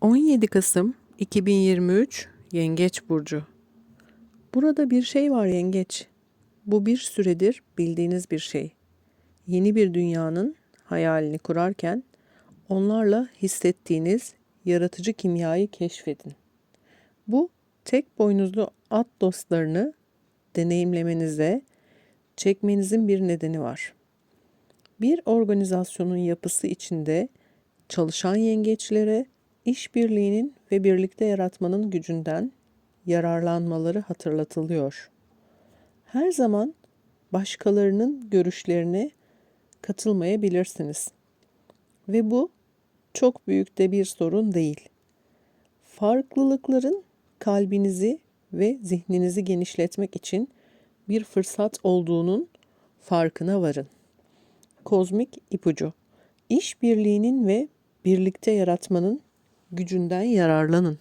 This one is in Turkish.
17 Kasım 2023 Yengeç Burcu. Burada bir şey var Yengeç. Bu bir süredir bildiğiniz bir şey. Yeni bir dünyanın hayalini kurarken onlarla hissettiğiniz yaratıcı kimyayı keşfedin. Bu tek boynuzlu at dostlarını deneyimlemenize çekmenizin bir nedeni var. Bir organizasyonun yapısı içinde çalışan yengeçlere işbirliğinin ve birlikte yaratmanın gücünden yararlanmaları hatırlatılıyor. Her zaman başkalarının görüşlerine katılmayabilirsiniz. Ve bu çok büyük de bir sorun değil. Farklılıkların kalbinizi ve zihninizi genişletmek için bir fırsat olduğunun farkına varın. Kozmik ipucu. İşbirliğinin ve birlikte yaratmanın gücünden yararlanın.